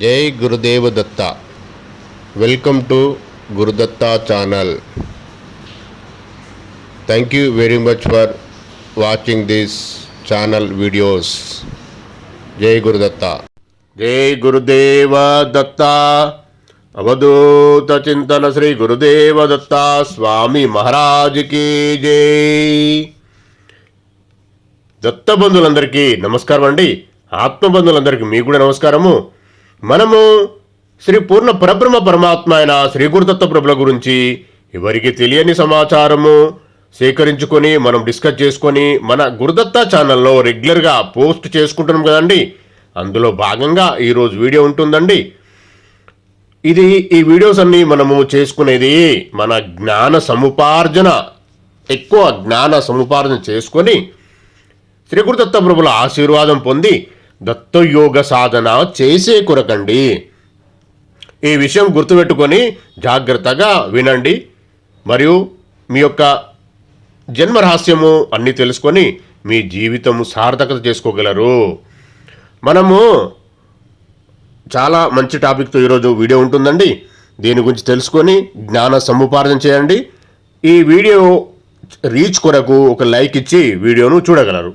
జై గురుదేవ Datta welcome to Gurudatta channel thank you very much for watching this channel videos జై గురుదత్త జై గురుదేవ దత్త అవధూత చింతన శ్రీ గురుదేవ దత్త స్వామి మహారాజుకి జై దత్త బంధువులందరికీ నమస్కారం అండి. ఆత్మబంధులందరికీ మీకు కూడా నమస్కారము. మనము శ్రీ పూర్ణ పరబ్రహ్మ పరమాత్మ అయిన శ్రీ గురుదత్త ప్రభుల గురించి ఎవరికి తెలియని సమాచారము సేకరించుకొని మనం డిస్కస్ చేసుకొని మన గురుదత్త ఛానల్లో రెగ్యులర్గా పోస్ట్ చేసుకుంటున్నాం కదండి. అందులో భాగంగా ఈరోజు వీడియో ఉంటుందండి. ఇది ఈ వీడియోస్ అన్ని మనము చేసుకునేది మన జ్ఞాన సముపార్జన ఎక్కువ జ్ఞాన సముపార్జన చేసుకొని శ్రీ గురుదత్త ప్రభుల ఆశీర్వాదం పొంది దత్తయోగ సాధన చేసే కొరకండి. ఈ విషయం గుర్తుపెట్టుకొని జాగ్రత్తగా వినండి. మరియు మీ యొక్క జన్మ రహస్యము అన్నీ తెలుసుకొని మీ జీవితము సార్థకత చేసుకోగలరు. మనము చాలా మంచి టాపిక్తో ఈరోజు వీడియో ఉంటుందండి. దీని గురించి తెలుసుకొని జ్ఞాన సముపార్జన చేయండి. ఈ వీడియో రీచ్ కొరకు ఒక లైక్ ఇచ్చి వీడియోను చూడగలరు.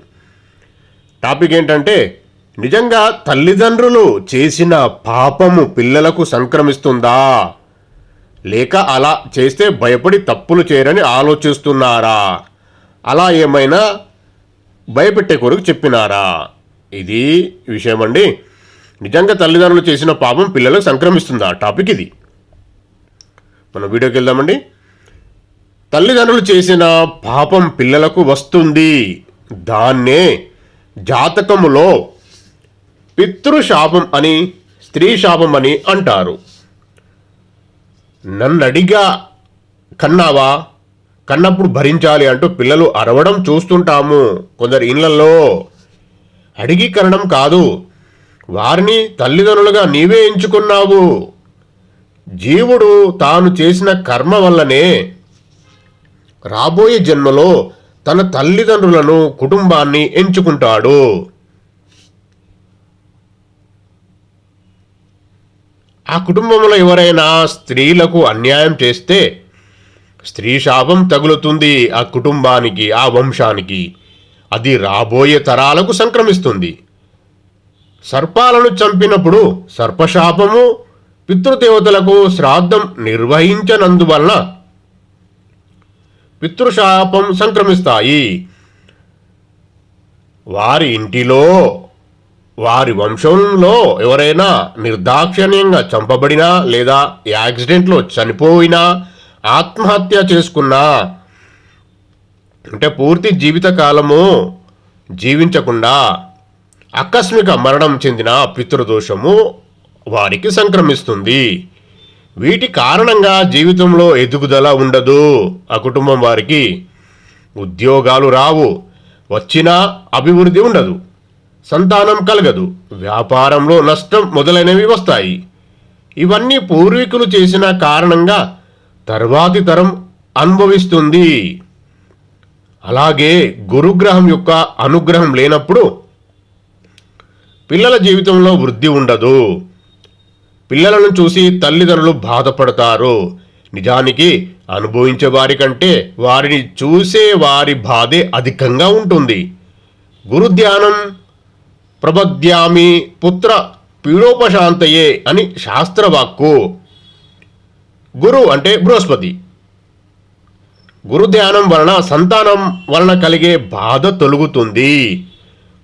టాపిక్ ఏంటంటే నిజంగా తల్లిదండ్రులు చేసిన పాపము పిల్లలకు సంక్రమిస్తుందా? లేక అలా చేస్తే భయపడి తప్పులు చేయరని ఆలోచిస్తున్నారా? అలా ఏమైనా భయపెట్టే కొరకు చెప్పినారా? ఇది విషయం అండి. నిజంగా తల్లిదండ్రులు చేసిన పాపం పిల్లలకు సంక్రమిస్తుందా? టాపిక్ ఇది. మనం వీడియోకి వెళ్దామండి. తల్లిదండ్రులు చేసిన పాపం పిల్లలకు వస్తుంది. దాన్నే జాతకములో పితృశాపం అని స్త్రీ శాపం అని అంటారు. నన్నడిగా కన్నావా? కన్నప్పుడు భరించాలి అంటూ పిల్లలు అరవడం చూస్తుంటాము కొందరు ఇళ్ళలో అడిగి కనడం కాదు వారిని తల్లిదండ్రులుగా నీవే ఎంచుకున్నావు. జీవుడు తాను చేసిన కర్మ వల్లనే రాబోయే జన్మలో తన తల్లిదండ్రులను కుటుంబాన్ని ఎంచుకుంటాడు. ఆ కుటుంబంలో ఎవరైనా స్త్రీలకు అన్యాయం చేస్తే స్త్రీ శాపం తగులుతుంది ఆ కుటుంబానికి ఆ వంశానికి. అది రాబోయే తరాలకు సంక్రమిస్తుంది. సర్పాలను చంపినప్పుడు సర్పశాపము పితృదేవతలకు శ్రాద్ధం నిర్వహించనందువలన పితృశాపం సంక్రమిస్తాయి. వారి ఇంటిలో వారి వంశంలో ఎవరైనా నిర్దాక్షిణ్యంగా చంపబడినా లేదా యాక్సిడెంట్లో చనిపోయినా ఆత్మహత్య చేసుకున్నా అంటే పూర్తి జీవితకాలము జీవించకుండా ఆకస్మిక మరణం చెందిన పితృదోషము వారికి సంక్రమిస్తుంది. వీటి కారణంగా జీవితంలో ఎదుగుదల ఉండదు. ఆ కుటుంబం వారికి ఉద్యోగాలు రావు. వచ్చినా అభివృద్ధి ఉండదు. సంతానం కలగదు. వ్యాపారంలో నష్టం మొదలైనవి వస్తాయి. ఇవన్నీ పూర్వీకులు చేసిన కారణంగా తర్వాతి తరం అనుభవిస్తుంది. అలాగే గురుగ్రహం యొక్క అనుగ్రహం లేనప్పుడు పిల్లల జీవితంలో వృద్ధి ఉండదు. పిల్లలను చూసి తల్లిదండ్రులు బాధపడతారు. నిజానికి అనుభవించే వారి కంటే వారిని చూసే వారి బాధే అధికంగా ఉంటుంది. గురు ధ్యానం ప్రబద్యామి పుత్ర పీడోపశాంతయే అని శాస్త్రవాక్కు. గురు అంటే బృహస్పతి. గురుధ్యానం వలన సంతానం వలన కలిగే బాధ తొలుగుతుంది.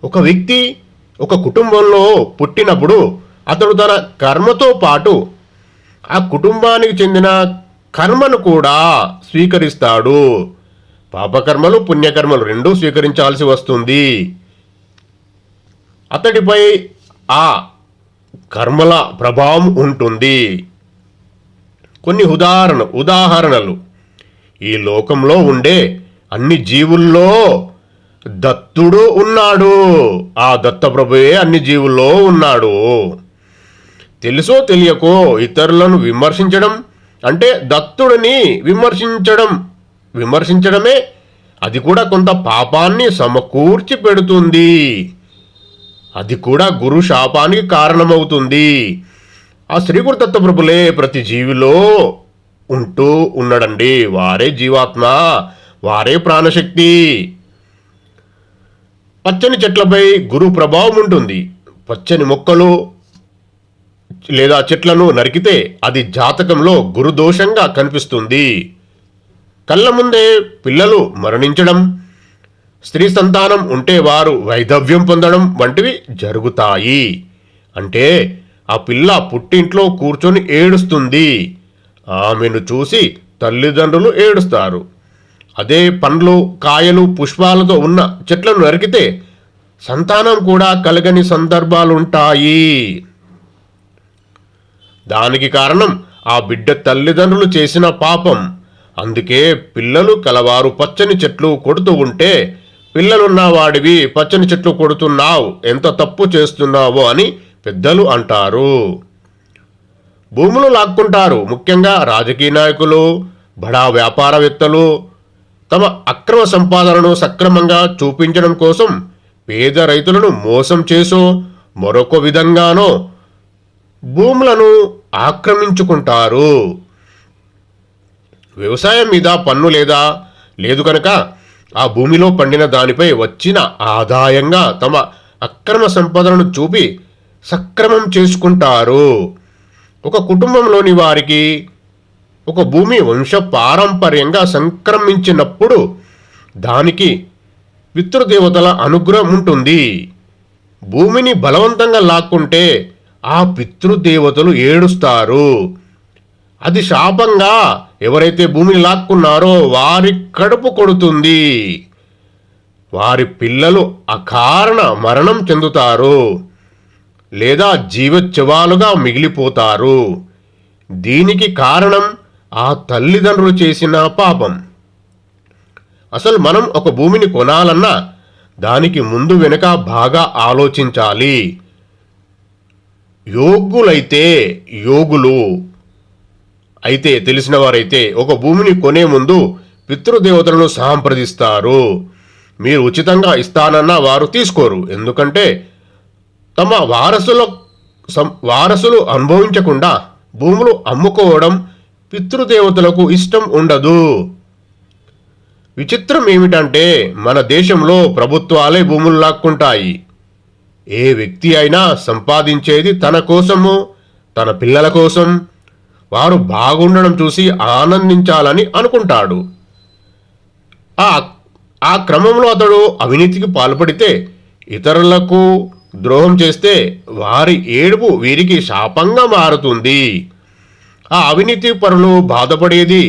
ఒక వ్యక్తి ఒక కుటుంబంలో పుట్టినప్పుడు అతడు తన కర్మతో పాటు ఆ కుటుంబానికి చెందిన కర్మను కూడా స్వీకరిస్తాడు. పాపకర్మలు పుణ్యకర్మలు రెండూ స్వీకరించాల్సి వస్తుంది. అతడిపై ఆ కర్మల ప్రభావం ఉంటుంది. కొన్ని ఉదాహరణ ఉదాహరణలు. ఈ లోకంలో ఉండే అన్ని జీవుల్లో దత్తుడు ఉన్నాడు. ఆ దత్తప్రభుయే అన్ని జీవుల్లో ఉన్నాడు. తెలుసో తెలియకో ఇతరులను విమర్శించడం అంటే దత్తుడిని విమర్శించడం విమర్శించడమే అది కూడా కొంత పాపాన్ని సమకూర్చి పెడుతుంది. అది కూడా గురు శాపానికి కారణమవుతుంది. ఆ శ్రీగురుదత్త ప్రభులే ప్రతి జీవిలో ఉంటూ ఉన్నాడండి. వారే జీవాత్మ వారే ప్రాణశక్తి. పచ్చని చెట్లపై గురు ప్రభావం ఉంటుంది. పచ్చని మొక్కలు లేదా చెట్లను నరికితే అది జాతకంలో గురుదోషంగా కనిపిస్తుంది. కళ్ళ ముందే పిల్లలు మరణించడం స్త్రీ సంతానం ఉంటే వారు వైధవ్యం పొందడం వంటివి జరుగుతాయి. అంటే ఆ పిల్ల పుట్టింట్లో కూర్చొని ఏడుస్తుంది. ఆమెను చూసి తల్లిదండ్రులు ఏడుస్తారు. అదే పండ్లు కాయలు పుష్పాలతో ఉన్న చెట్లను నరికితే సంతానం కూడా కలగని సందర్భాలుంటాయి. దానికి కారణం ఆ బిడ్డ తల్లిదండ్రులు చేసిన పాపం. అందుకే పిల్లలు కలవారు పచ్చని చెట్లు కొడుతూ ఉంటే పిల్లలున్న వాడివి పచ్చని చెట్లు కొడుతున్నావు ఎంత తప్పు చేస్తున్నావో అని పెద్దలు అంటారు. భూములు లాక్కుంటారు ముఖ్యంగా రాజకీయ నాయకులు బడా వ్యాపారవేత్తలు. తమ అక్రమ సంపాదనను సక్రమంగా చూపించడం కోసం పేద రైతులను మోసం చేసో మరొక విధంగానో భూములను ఆక్రమించుకుంటారు. వ్యవసాయం మీద పన్ను లేదా? లేదు కనుక ఆ భూమిలో పండిన దానిపై వచ్చిన ఆదాయంగా తమ అక్రమ సంపదలను చూపి సక్రమం చేసుకుంటారు. ఒక కుటుంబంలోని వారికి ఒక భూమి వంశ పారంపర్యంగా సంక్రమించినప్పుడు దానికి పితృదేవతల అనుగ్రహం ఉంటుంది. భూమిని బలవంతంగా లాక్కుంటే ఆ పితృదేవతలు ఏడుస్తారు. అది శాపంగా ఎవరైతే భూమిని లాక్కున్నారో వారి కడుపు కొడుతుంది. వారి పిల్లలు అకారణ మరణం చెందుతారు. లేదా జీవోత్సవాలుగా మిగిలిపోతారు. దీనికి కారణం ఆ తల్లిదండ్రులు చేసిన పాపం. అసలు మనం ఒక భూమిని కొనాలన్నా దానికి ముందు వెనుక బాగా ఆలోచించాలి. యోగులైతే యోగులు అయితే తెలిసిన వారైతే ఒక భూమిని కొనే ముందు పితృదేవతలను సాంప్రదిస్తారు. మీరు ఉచితంగా ఇస్తానన్న వారు తీసుకోరు. ఎందుకంటే తమ వారసుల సం- వారసులు అనుభవించకుండా భూములు అమ్ముకోవడం పితృదేవతలకు ఇష్టం ఉండదు. విచిత్రం ఏమిటంటే మన దేశంలో ప్రభుత్వాలే భూములు లాక్కుంటాయి. ఏ వ్యక్తి అయినా సంపాదించేది తన కోసము తన పిల్లల కోసం వారు బాగుండడం చూసి ఆనందించాలని అనుకుంటాడు. ఆ ఆ క్రమంలో అతడు అవినీతికి పాల్పడితే ఇతరులకు ద్రోహం చేస్తే వారి ఏడుపు వీరికి శాపంగా మారుతుంది. ఆ అవినీతి పరులు బాధపడేది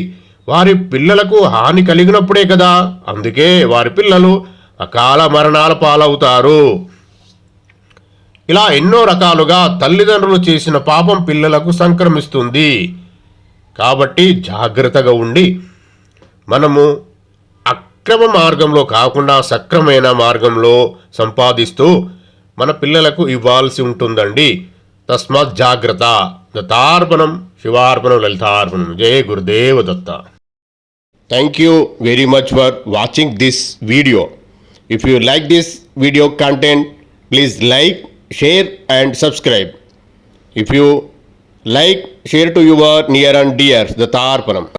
వారి పిల్లలకు హాని కలిగినప్పుడే కదా. అందుకే వారి పిల్లలు అకాల మరణాల పాలవుతారు. ఇలా ఎన్నో రకాలుగా తల్లిదండ్రులు చేసిన పాపం పిల్లలకు సంక్రమిస్తుంది. కాబట్టి జాగ్రత్తగా ఉండి మనము అక్రమ మార్గంలో కాకుండా సక్రమైన మార్గంలో సంపాదిస్తూ మన పిల్లలకు ఇవ్వాల్సి ఉంటుందండి. తస్మాత్ జాగ్రత్త. దత్తార్పణం శివార్పణం లలితార్పణం. జయ గురుదేవ Datta. Thank you very much for watching this video if you like this video content please like share and subscribe. If you like, share to your near and dear, the Tarpanam.